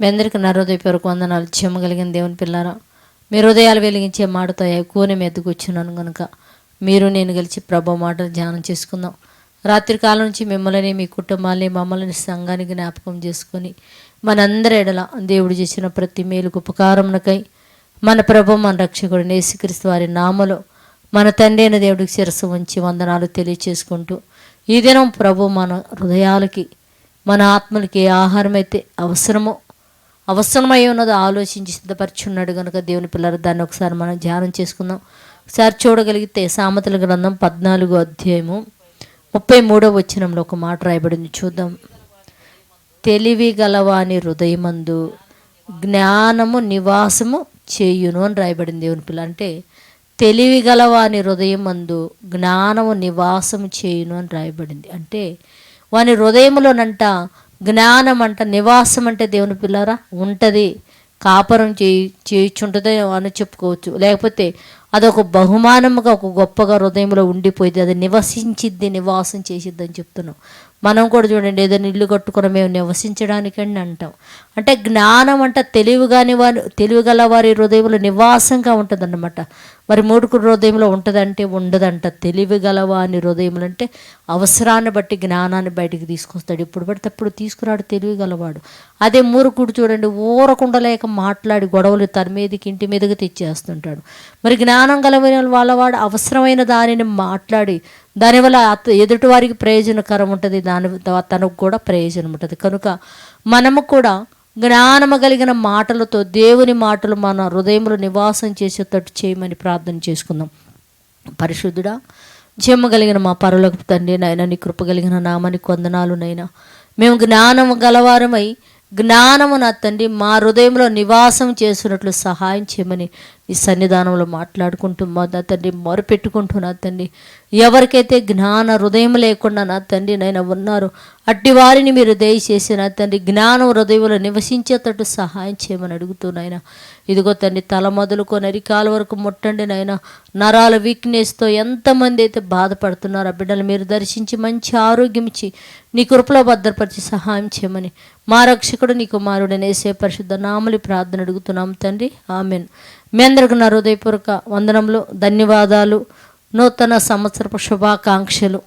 మీ అందరికీ నరోదయపూర్వక వందనాలు వందనాలు. చెమ్మగలిగిన దేవుని పిల్లారా మీ హృదయాలు వెలిగించే మాటతో ఎక్కువనే మెద్దుకొచ్చున్నాను కనుక మీరు నేను కలిసి ప్రభు మాటలు ధ్యానం చేసుకుందాం. రాత్రి కాలం నుంచి మిమ్మల్ని మీ కుటుంబాన్ని మమ్మల్ని సంఘానికి జ్ఞాపకం చేసుకొని మనందరి ఎడల దేవుడు చేసిన ప్రతి మేలుకు ఉపకారమునకై మన ప్రభు మన రక్షకుడు నేసుక్రీస్తు వారి నామలో మన తండ్రి అయిన దేవుడికి శిరస్సు ఉంచి వందనాలు తెలియచేసుకుంటూ ఈ దినం ప్రభు మన హృదయాలకి మన ఆత్మలకి ఆహారం అయితే అవసరమో అవసరమై ఉన్నదో ఆలోచించి సిద్ధపరిచున్నాడు కనుక దేవుని పిల్లలు దాన్ని ఒకసారి మనం ధ్యానం చేసుకుందాం. ఒకసారి చూడగలిగితే సామెతల గ్రంథం పద్నాలుగో అధ్యాయము ముప్పై మూడో వచనంలో ఒక మాట రాయబడింది. చూద్దాం. తెలివి గలవాని హృదయమందు జ్ఞానము నివాసము చేయును అని రాయబడింది దేవుని పిల్ల అంటే తెలివి గలవాని హృదయమందు జ్ఞానము నివాసము చేయును అని రాయబడింది. అంటే వాని హృదయములోనంట జ్ఞానం అంట నివాసం అంటే దేవుని పిల్లరా ఉంటుంది. కాపరం చేయి చేయించుంటుందో అని చెప్పుకోవచ్చు. లేకపోతే అదొక బహుమానముగా ఒక గొప్పగా హృదయంలో ఉండిపోయింది అది నివసించిద్ది నివాసం చేసిద్ది అని చెప్తున్నాం. మనం కూడా చూడండి ఏదైనా ఇల్లు కట్టుకుని మేము నివసించడానికండి అంటాం. అంటే జ్ఞానం అంట తెలివిగాని వారి తెలివిగల వారి హృదయంలో నివాసంగా ఉంటుందన్నమాట. మరి మూడుకు హృదయంలో ఉంటుందంటే ఉండదంట. తెలివిగల వారి హృదయములు అంటే అవసరాన్ని బట్టి జ్ఞానాన్ని బయటికి తీసుకొస్తాడు. ఇప్పుడు పడితే అప్పుడు తీసుకురాడు తెలివిగలవాడు అదే మూరుకుడు చూడండి ఊరకుండలేక మాట్లాడి గొడవలు తన మీదకి ఇంటి మీదకి తెచ్చేస్తుంటాడు. మరి జ్ఞానం జ్ఞానం గలవైన వాళ్ళవాడు అవసరమైన దానిని మాట్లాడి దానివల్ల అత ఎదుటి వారికి ప్రయోజనకరం ఉంటుంది దాని తనకు కూడా ప్రయోజనం ఉంటుంది. కనుక మనము కూడా జ్ఞానము కలిగిన మాటలతో దేవుని మాటలు మన హృదయంలో నివాసం చేసేటట్టు చేయమని ప్రార్థన చేసుకుందాం. పరిశుద్ధుడా జమ్మ కలిగిన మా పరులకు తండ్రి నాయన నీ కృప కలిగిన నామని కొందనాలు నైనా మేము జ్ఞానము గలవారమై జ్ఞానము నా తండ్రి మా హృదయంలో నివాసం చేసినట్లు సహాయం చేయమని ఈ సన్నిధానంలో మాట్లాడుకుంటూ మా నా తండ్రి మొరపెట్టుకుంటూ నా తండ్రి ఎవరికైతే జ్ఞాన హృదయం లేకుండా నా తండ్రి నైనా ఉన్నారు అట్టి వారిని మీరు దయచేసి నా తండ్రి జ్ఞానం హృదయంలో నివసించేటట్టు సహాయం చేయమని అడుగుతూ ఇదిగో తండ్రి తల మొదలుకొని అరికాల వరకు ముట్టండి నాయన నరాల వీక్నెస్తో ఎంతమంది అయితే బాధపడుతున్నారో బిడ్డలు మీరు దర్శించి మంచి ఆరోగ్యం ఇచ్చి నీ కృపలో భద్రపరిచి సహాయం చేయమని మా రక్షకుడు నీ కుమారుడు నేసే పరిశుద్ధ నామలి ప్రార్థన అడుగుతున్నాం తండ్రి. ఆమెన్. మీ అందరికి నా హృదయపూర్వక వందనములు ధన్యవాదాలు. నూతన సంవత్సరపు శుభాకాంక్షలు.